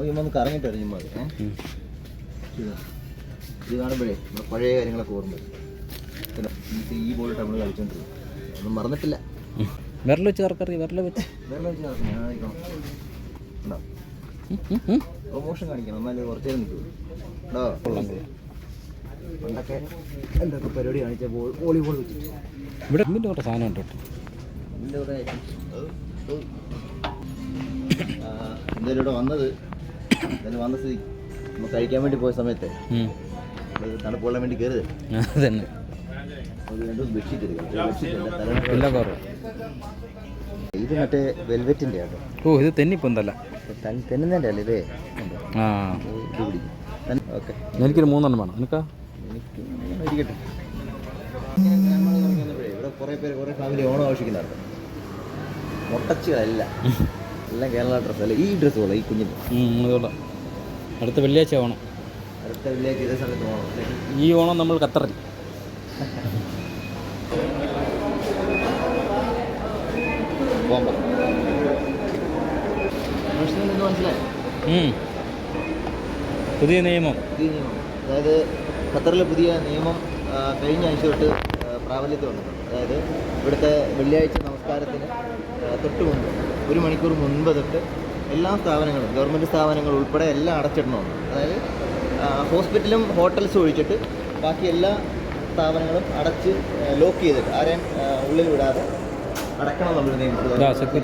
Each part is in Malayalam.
ഒന്ന് കറങ്ങിട്ട് വരും ചുമ്മാ ഇത്. കാണുമ്പോഴേ നമ്മുടെ പഴയ കാര്യങ്ങളൊക്കെ ഓർമ്മ. നമുക്ക് ഈ ബോളിട്ട് നമ്മൾ കളിച്ചോണ്ടിരുന്നു ഒന്നും മറന്നിട്ടില്ല. വിരൽ വെച്ച് കറക്കറി വിരൽ വെച്ച്. വേറെ വെച്ച് ഉം. പ്രൊമോഷൻ കാണിക്കണം എന്നാലേ കുറച്ച് നേരം നിൽക്കുള്ളൂ പണ്ടൊക്കെ എന്തൊക്കെ പരിപാടി കാണിച്ച ബോൾ വോളിബോൾ വെച്ചിട്ട് ഇവിടെ ഇതിന്റെ കുറേ സാധനം ഉണ്ട് കേട്ടോ? ഇതിന്റെ കൂടെ എന്തായാലും ഇവിടെ വന്നത് എന്തായാലും വന്ന സ്ഥിതി. നമ്മൾ കഴിക്കാൻ വേണ്ടി പോയ സമയത്ത്. തണുപ്പുള്ള വേണ്ടി കയറുത് അത് തന്നെ നമുക്ക് രണ്ടും ബെഡ്ഷീറ്റ് ഇത് മറ്റേ വെൽവെറ്റിന്റെ ആട്ടോ. ഓ ഇത് തെന്നിപ്പൊന്തല്ല തെന്നുന്നതിന്റെ അല്ലേ ഇതേ? ആ. ഇത് പിടിക്കും. ഓക്കെ. എനിക്കൊരു മൂന്നെണ്ണം വേണം. നിനക്കാ? എനിക്ക് ഇരിക്കട്ടെ. നമ്മൾ ഇവിടെ കുറേ പേര് കുറേ ഫാമിലി ഓണം ആഘോഷിക്കുന്നുണ്ട്. മൊട്ടച്ചുകളല്ല എല്ലാം കേരള ഡ്രസ്സ് അല്ല? ഈ ഡ്രസ്സ് പോലെ ഈ കുഞ്ഞിന്റെ അതുകൊള്ളാം അടുത്ത വെള്ളിയാഴ്ച ഓണം. അടുത്ത വെള്ളിയാഴ്ച ഇതേ സമയത്ത് ഓണം ഈ ഓണം നമ്മൾ ഖത്തറിൽ. പുതിയ നിയമം. പുതിയ നിയമം. അതായത് ഖത്തറിലെ പുതിയ നിയമം കഴിഞ്ഞ ആഴ്ച തൊട്ട് പ്രാബല്യത്തിൽ വന്നിട്ടുണ്ട്. അതായത് ഇവിടുത്തെ വെള്ളിയാഴ്ച നമസ്കാരത്തിന് തൊട്ടുമുണ്ട് തൊട്ട് ഒരു മണിക്കൂർ മുൻപ് തൊട്ട് എല്ലാ സ്ഥാപനങ്ങളും ഗവൺമെന്റ് സ്ഥാപനങ്ങൾ ഉൾപ്പെടെ എല്ലാം അടച്ചിടണമെന്ന് അതായത് ഹോസ്പിറ്റലും ഹോട്ടൽസും ഒഴിച്ചിട്ട് ബാക്കി എല്ലാ സ്ഥാപനങ്ങളും അടച്ച് ലോക്ക് ചെയ്തിട്ട് ആരെയും ഉള്ളിൽ വിടാതെ അടക്കണം നമ്മൾ അടക്കുന്നു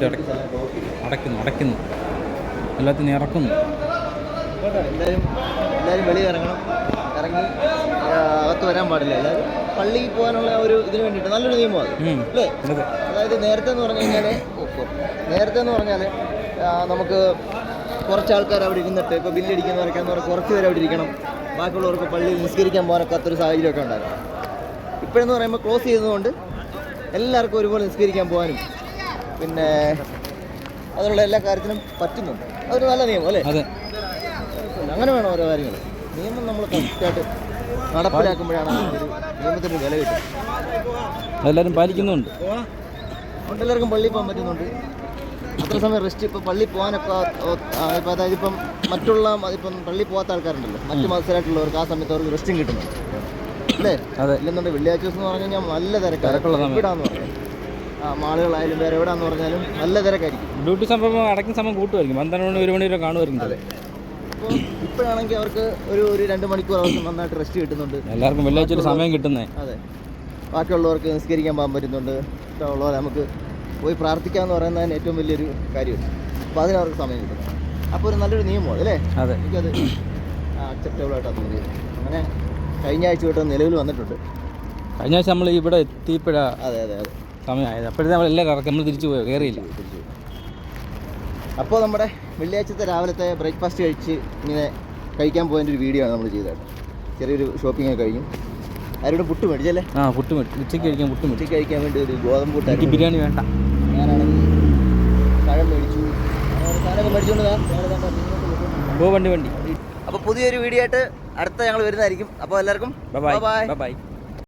അടയ്ക്കുന്നു. അടയ്ക്കുന്നു. എല്ലാത്തിനും ഇറക്കുന്നു. എല്ലാവരും എല്ലാവരും വെളിയിൽ ഇറങ്ങണം. ഇറങ്ങി അകത്ത് വരാൻ പാടില്ല. എല്ലാവരും പള്ളിയിൽ പോകാനുള്ള ഒരു ഇതിന് വേണ്ടിയിട്ട് നല്ലൊരു നിയമമാണ്. അല്ലേ? അതായത് നേരത്തെ എന്ന് പറഞ്ഞു കഴിഞ്ഞാൽ നേരത്തെ എന്ന് പറഞ്ഞാൽ നമുക്ക് കുറച്ച് ആൾക്കാർ അവിടെ ഇരുന്നിട്ട് ഇപ്പോൾ ബില്ലടിക്കുന്നവരൊക്കെ എന്ന് പറഞ്ഞാൽ കുറച്ച് പേര് അവിടെ ഇരിക്കണം. ബാക്കിയുള്ളവർക്ക് പള്ളിയിൽ നിസ്കരിക്കാൻ പോകാനൊക്കാത്തൊരു സാഹചര്യമൊക്കെ ഉണ്ടായിരുന്നു. ഇപ്പോഴെന്ന് പറയുമ്പോൾ ക്ലോസ് ചെയ്തതുകൊണ്ട് എല്ലാവർക്കും ഒരുപോലെ നിസ്കരിക്കാൻ പോകാനും പിന്നെ അതിനുള്ള എല്ലാ കാര്യത്തിനും പറ്റുന്നുണ്ട്. അതൊരു നല്ല നിയമം അല്ലേ? അതെ. അങ്ങനെ വേണം ഓരോ കാര്യങ്ങൾ. നിയമം നമ്മൾ കറക്റ്റായിട്ട് നടപ്പിലാക്കുമ്പോഴാണ് നിയമത്തിന് വില കിട്ടുന്നത്. അതെല്ലാവരും പാലിക്കുന്നുണ്ട്. എല്ലാവർക്കും പള്ളിയിൽ പോകാൻ പറ്റുന്നുണ്ട്. അത്ര സമയം റെസ്റ്റ് ഇപ്പോൾ പള്ളി പോകാനൊക്കെ ഇപ്പോൾ അതായത് ഇപ്പം മറ്റുള്ള ഇപ്പം പള്ളി പോകാത്ത ആൾക്കാരുണ്ടല്ലോ. മറ്റു മത്സരമായിട്ടുള്ളവർക്ക് ആ സമയത്ത് അവർക്ക് റെസ്റ്റും കിട്ടുന്നുണ്ട്. അല്ലേ? അതെ. ഇല്ലെന്നുണ്ടെങ്കിൽ വെള്ളിയാഴ്ച ദിവസം എന്ന് പറഞ്ഞു കഴിഞ്ഞാൽ നല്ല തിരക്കാണ് സമയം. ആ മാളുകളായാലും വേറെ എവിടാന്ന് പറഞ്ഞാലും നല്ല തിരക്കായിരിക്കും. ഡ്യൂട്ടി സംഭവം അടയ്ക്കുന്ന സമയം കൂട്ടുമായിരിക്കും. പന്ത്രണ്ട് മണി ഒരു മണി വരെ കാണുമായിരിക്കും. അതെ. ഇപ്പോഴാണെങ്കിൽ അവർക്ക് ഒരു ഒരു രണ്ട് മണിക്കൂർ അവർക്ക് നന്നായിട്ട് റെസ്റ്റ് കിട്ടുന്നുണ്ട്. എല്ലാവർക്കും വെള്ളിയാഴ്ച സമയം കിട്ടുന്നേ. അതെ. ബാക്കിയുള്ളവർക്ക് നിസ്കരിക്കാൻ പോകാൻ പറ്റുന്നുണ്ട്. ഇഷ്ടമുള്ളവരെ നമുക്ക് പോയി പ്രാർത്ഥിക്കുക എന്ന് പറയുന്നതിന് ഏറ്റവും വലിയൊരു കാര്യമാണ് അപ്പോൾ അതിനവർക്ക് സമയം കിട്ടും. അപ്പോൾ ഒരു നല്ലൊരു നിയമമാണ് അല്ലേ? അതെ. എനിക്കത് അക്സെപ്റ്റബിൾ ആയിട്ടാണ് തോന്നിയത്. അങ്ങനെ കഴിഞ്ഞ ആഴ്ച തൊട്ട് നിലവിൽ വന്നിട്ടുണ്ട്. കഴിഞ്ഞ ആഴ്ച നമ്മൾ ഇവിടെ എത്തിയപ്പോഴാണ് അതെ അതെ അതെ. സമയമായത്. അപ്പോഴത്തെ നമ്മൾ എല്ലാവരും ഇറക്കി നമ്മൾ തിരിച്ചു പോയോ? കയറിയില്ല തിരിച്ചു അപ്പോൾ നമ്മുടെ വെള്ളിയാഴ്ചത്തെ രാവിലത്തെ ബ്രേക്ക്ഫാസ്റ്റ് കഴിച്ച് ഇങ്ങനെ കഴിക്കാൻ പോയതിന്റെ ഒരു വീഡിയോ ആണ് നമ്മൾ ചെയ്തത്. ചെറിയൊരു ഷോപ്പിംഗ് കഴിഞ്ഞു. ആരോടും പുട്ട് മേടിച്ചല്ലേ? ആ പുട്ട് മേടിച്ചു. ഉച്ചയ്ക്ക് കഴിക്കാൻ പുട്ട് മേടിച്ചു. കഴിക്കാൻ വേണ്ടി ഒരു ഗോതമ്പ് പുട്ടായിരുന്നു ബിരിയാണി വേണ്ട. ഞാനാണെങ്കിൽ പഴം മേടിച്ചു. സാധനമൊക്കെ മേടിച്ചുകൊണ്ട് വണ്ടി വണ്ടി. അപ്പോൾ പുതിയൊരു വീഡിയോ ആയിട്ട് അടുത്ത ഞങ്ങൾ വരുന്നതായിരിക്കും. അപ്പോൾ എല്ലാവർക്കും ബൈ. Bye bye